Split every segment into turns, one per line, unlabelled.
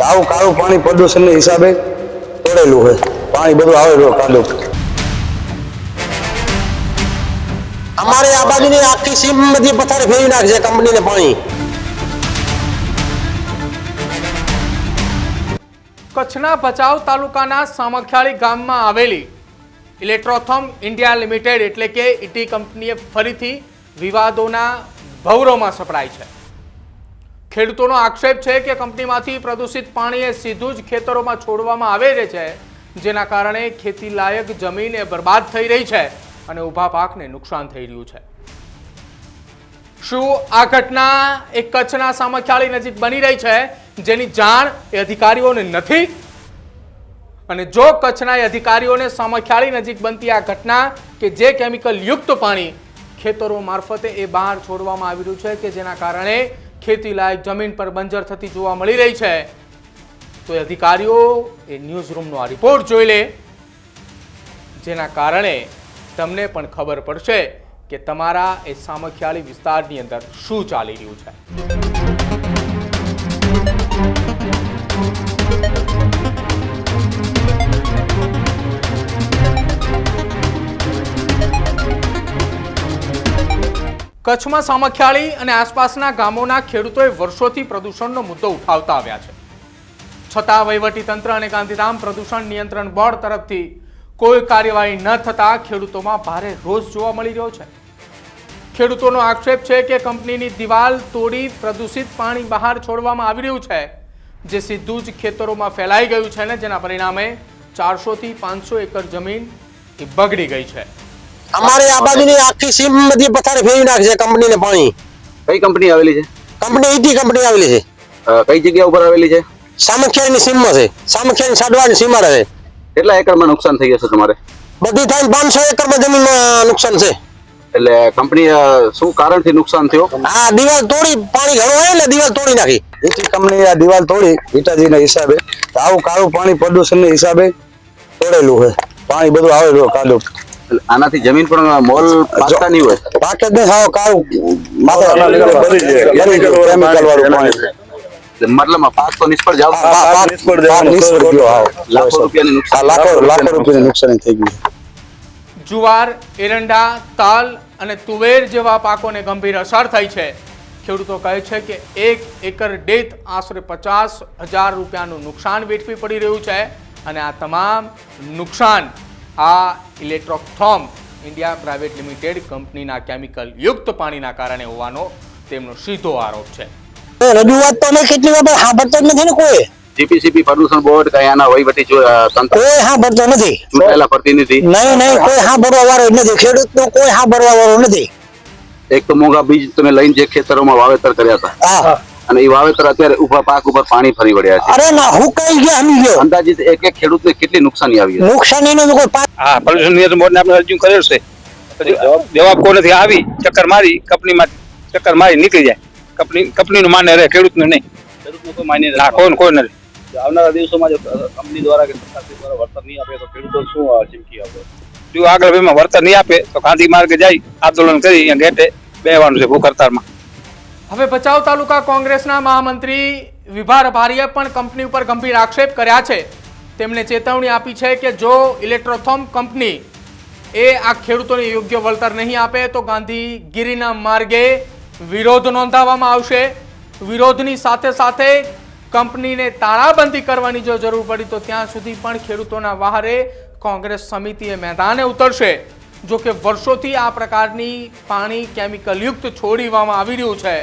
તો આવું કાળું પાણી પ્રદૂષણના હિસાબે તોડેલું હોય. પાણી બધું આવેલું કાદવ
અમારે આ બાજુની આખી સીમ બધી પથ્થર ફેરવી નાખશે કંપનીને પાણી.
કચ્છના ભચાઉ તાલુકાના સામખિયાળી ગામમાં આવેલી ઇલેક્ટ્રોથમ ઇન્ડિયા લિમિટેડ એટલે કે ઇટી કંપનીએ ફરીથી વિવાદોના ભવરોમાં સપડાય છે. ખેડૂતોનો આક્ષેપ છે કે કંપનીમાંથી પ્રદૂષિત પાણી એ સીધું જ ખેતરોમાં છોડવામાં આવે છે, જેના કારણે ખેતી લાયક જમીન એ બરબાદ થઈ રહી છે અને ઊભા પાકને નુકસાન થઈ રહ્યું છે. શું આ ઘટના એ કચ્છના સામખિયાળી નજીક બની રહી છે? જેની જાણ એ અધિકારીઓને નથી? અને જો કચ્છના એ અધિકારીઓને સામખિયાળી નજીક બનતી આ ઘટના કે જે કેમિકલ યુક્ત પાણી ખેતરો મારફતે એ બહાર છોડવામાં આવી રહ્યું છે કે જેના કારણે ખેતી લાયક જમીન પર બંજર થતી જોવા મળી રહી છે. તો એ અધિકારીઓ એ ન્યૂઝ રૂમનો આ રિપોર્ટ જોઈ લે. જેના કારણે તમને પણ ખબર પડશે કે તમારા એ સામખિયાળી વિસ્તારની અંદર શું ચાલી રહ્યું છે. કચ્છમાં સામખિયાળી અને આસપાસના ગામોના ખેડૂતોએ વર્ષોથી પ્રદૂષણનો મુદ્દો ઉઠાવતા આવ્યા છે. છતાં તંત્ર અને ગાંધીધામ પ્રદૂષણ નિયંત્રણ બોર્ડ તરફથી કોઈ કાર્યવાહી ન થતાં ખેડૂતોમાં ભારે રોષ જોવા મળી રહ્યો છે. ખેડૂતોનો આક્ષેપ છે કે કંપનીની દિવાલ તોડી પ્રદૂષિત પાણી બહાર છોડવામાં આવી રહ્યું છે, જે સીધું જ ખેતરોમાં ફેલાઈ ગયું છે ને જેના પરિણામે ચારસોથી પાંચસો એકર જમીન બગડી ગઈ છે.
અમારે આ બાજુની આખી સીમ બધી પથ્થર ફેરવી નાખશે કંપનીને પાણી.
કઈ કંપની આવેલી છે?
કંપની ઈટી કંપની આવેલી છે.
કઈ જગ્યા ઉપર આવેલી છે?
સામખિયાની સીમમાં છે. સામખિયાની સાડવાની સીમા રહે
કેટલા એકરમાં નુકસાન થઈ જશે તમારે?
બધી થાય પાંચસો એકરમાં જમીનમાં નુકસાન છે.
એટલે કંપની શું કારણથી નુકસાન થયો?
આ દિવાલ તોડી પાણી ઘણું આવે એટલે દિવાલ તોડી નાખી.
ઈટી કંપની આ દિવાલ તોડી હિટાજીના હિસાબે. આવું કાળું પાણી પ્રદૂષણના હિસાબે તોડેલું છે. પાણી બધું આવેલું
એટલે આનાથી જમીન પણ મોલ પાકતા નહીં હોય.
પાકે જ નહીં હાવ
એટલે મતલબ પાક તો નિષ્ફળ જાવ.
નિષ્ફળ ગયો.
લાખો રૂપિયાની નુકસાન.
લાખો લાખો રૂપિયાની નુકસાન થઈ ગયું
જુવાર એરંડા તાલ અને તુવેર જેવા પાકોને ગંભીર અસર થઈ છે. ખેડૂતો કહે છે કે એક એકર દીઠ આશરે પચાસ હજાર રૂપિયાનું નુકસાન વેઠવી પડી રહ્યું છે અને આ તમામ નુકસાન આ ઇલેક્ટ્રોથોમ ઇન્ડિયા પ્રાઇવેટ લિમિટેડ કંપનીના કેમિકલ યુક્ત પાણીના કારણે હોવાનો તેમનો સીધો આરોપ છે.
રજૂઆત તો અમે કેટલી વાર સાંભળતો જ નથી ને કોઈ?
જીપીસીપી પ્રદૂષણ બોર્ડ કયાના વહીવટી તંત્ર.
કોઈ સાંભળતો નથી.
ચૂંટાયેલા પ્રતિનિધિ.
નહીં નહીં કોઈ સાંભળવા વાળો નથી નથી. ખેડૂતનો કોઈ સાંભળવા વાળો નથી.
એક તો મોંઘા બીજ તમે લઈને જે ખેતરોમાં વાવેતર કર્યા હતા.
હા.
અને એ વાવેતર અત્યારે ઊભા પાક ઉપર પાણી ફરી વળ્યા છે.
અરે ના હું કઈ ગયા હમી ગયો.
અંદાજિત એક એક ખેડૂતને કેટલી નુકસાની આવી હશે?
નુકસાનીનો તો કોઈ પાક
હા પોલ્યુશન નિયંત્રણ બોર્ડને આપણે અરજી કરેલ છે. જવાબ કોઈ નથી. આવી ચક્કર મારી કંપનીમાં ચક્કર મારી નીકળી જાય. કંપની કંપનીનું માને રહે ખેડૂતનું નહીં.
ખેડૂતનું કોઈ માન્ય
ના કોઈ કોઈ નથી
આવનારા દિવસોમાં જો કંપની દ્વારા કે સરકાર દ્વારા વળતર નહીં આપે તો ખેડૂતો શું ચીમકી આપે?
જો આગળ એમાં વળતર નહીં આપે તો ગાંધી માર્ગે જાય આંદોલન કરી ગેટે બેવાનું છે ભૂખ હડતાળમાં
હવે ભચાઉ તાલુકા કોંગ્રેસના મહામંત્રી વિભા રભારીએ પણ કંપની ઉપર ગંભીર આક્ષેપ કર્યા છે. તેમણે ચેતવણી આપી છે કે જો ઇલેક્ટ્રોથોમ કંપની એ આ ખેડૂતોને યોગ્ય વળતર નહીં આપે તો ગાંધીગીરીના માર્ગે વિરોધ નોંધાવવામાં આવશે. વિરોધની સાથે સાથે કંપનીને તાળાબંધી કરવાની જો જરૂર પડી તો ત્યાં સુધી પણ ખેડૂતોના વહારે કોંગ્રેસ સમિતિએ મેદાને ઉતરશે. જો કે વર્ષોથી આ પ્રકારની પાણી કેમિકલયુક્ત છોડીવામાં આવી રહ્યું છે,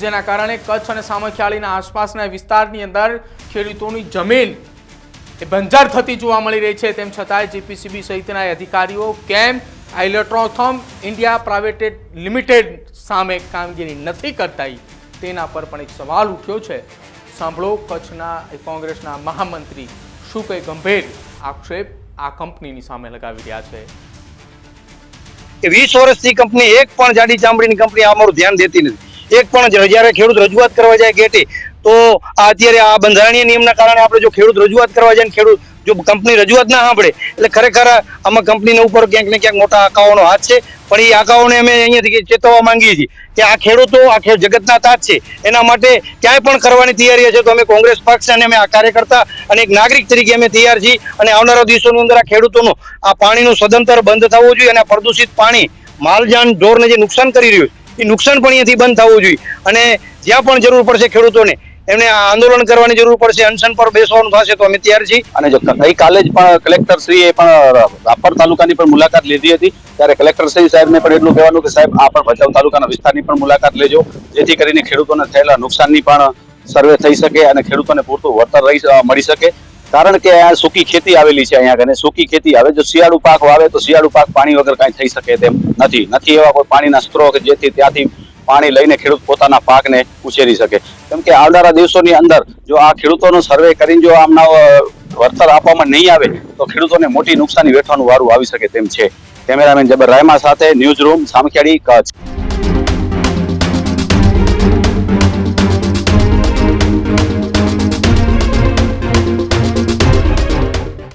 જેના કારણે કચ્છ અને સામખિયાળીના આસપાસના વિસ્તારની અંદર ખેડૂતોની જમીન એ બંજાર થતી જોવા મળી રહી છે. તેમ છતાંય જીપીસીબી સહિતના અધિકારીઓ કેમ આ ઇન્ડિયા પ્રાઇવેટેડ લિમિટેડ સામે કામગીરી નથી કરતા તેના પર પણ એક સવાલ ઉઠ્યો છે. સાંભળો કચ્છના કોંગ્રેસના મહામંત્રી શું કંઈ ગંભીર આક્ષેપ આ કંપનીની સામે લગાવી રહ્યા છે?
કે વીસ વર્ષથી કંપની, એક પણ જાડી ચામડીની કંપની અમારું ધ્યાન દેતી નથી. એક પણ જયારે ખેડૂત રજૂઆત કરવા જાય ગેટે, તો અત્યારે આ બંધારણીય નિયમના કારણે આપણે જો ખેડૂત રજૂઆત કરવા જાય ખેડૂત
જો કંપની રજૂઆત ના સાંભળે, એટલે ખરેખર આમાં કંપનીના ઉપર ક્યાંક ને ક્યાંક મોટા આકાઓનો હાથ છે. પણ એ આકાઓને અમે અહીંયાથી ચેતવવા માંગીએ છીએ કે આ ખેડૂતો, આ ખેડ, જગતના તાત છે. એના માટે ક્યાંય પણ કરવાની તૈયારી છે તો અમે કોંગ્રેસ પક્ષ અને અમે આ કાર્યકર્તા અને એક નાગરિક તરીકે અમે તૈયાર છીએ અને આવનારા દિવસોની અંદર આ ખેડૂતોનું, આ પાણીનું સદંતર બંધ થવું જોઈએ અને પ્રદૂષિત પાણી માલજાન ઢોરને જે નુકસાન કરી રહ્યું છે, એ નુકસાન પણ અહીંયાથી બંધ થવું જોઈએ. અને જ્યાં પણ જરૂર પડશે ખેડૂતોને એમને આંદોલન કરવાની જરૂર પડશે, અનશન પર બેસવાનું થશે તો અમે તૈયાર છીએ.
અને જો ગઈકાલે જ પણ કલેક્ટર શ્રીએ પણ રાપર તાલુકાની પણ મુલાકાત લીધી હતી. ત્યારે કલેક્ટર શ્રી સાહેબને પણ એટલું કહેવાનું કે સાહેબ, આ પણ ભચાઉ તાલુકાના વિસ્તારની પણ મુલાકાત લેજો. જેથી કરીને ખેડૂતોને થયેલા નુકસાનની પણ સર્વે થઈ શકે અને ખેડૂતોને પૂરતું વળતર રહી મળી શકે. કારણ કે આ સૂકી ખેતી આવેલી છે અહીંયા અને સૂકી ખેતી આવે જો શિયાળુ પાક વાવે તો શિયાળુ પાક પાણી વગર કાંઈ થઈ શકે તેમ નથી. નથી એવા કોઈ પાણીના સ્ત્રોત જેથી ત્યાંથી પાણી લઈને ખેડૂત પોતાના પાકને ઉછેરી શકે. કેમ કે આવનારા દિવસોની અંદર જો આ ખેડૂતોનો સર્વે કરીને જો આમના વળતર આપવામાં નહીં આવે, તો ખેડૂતોને મોટી નુકસાની વેઠવાનું વારું આવી શકે તેમ છે. કેમેરામેન જબર રાયમા સાથે ન્યૂઝ રૂમ, સામખિયાળી, કચ્છ.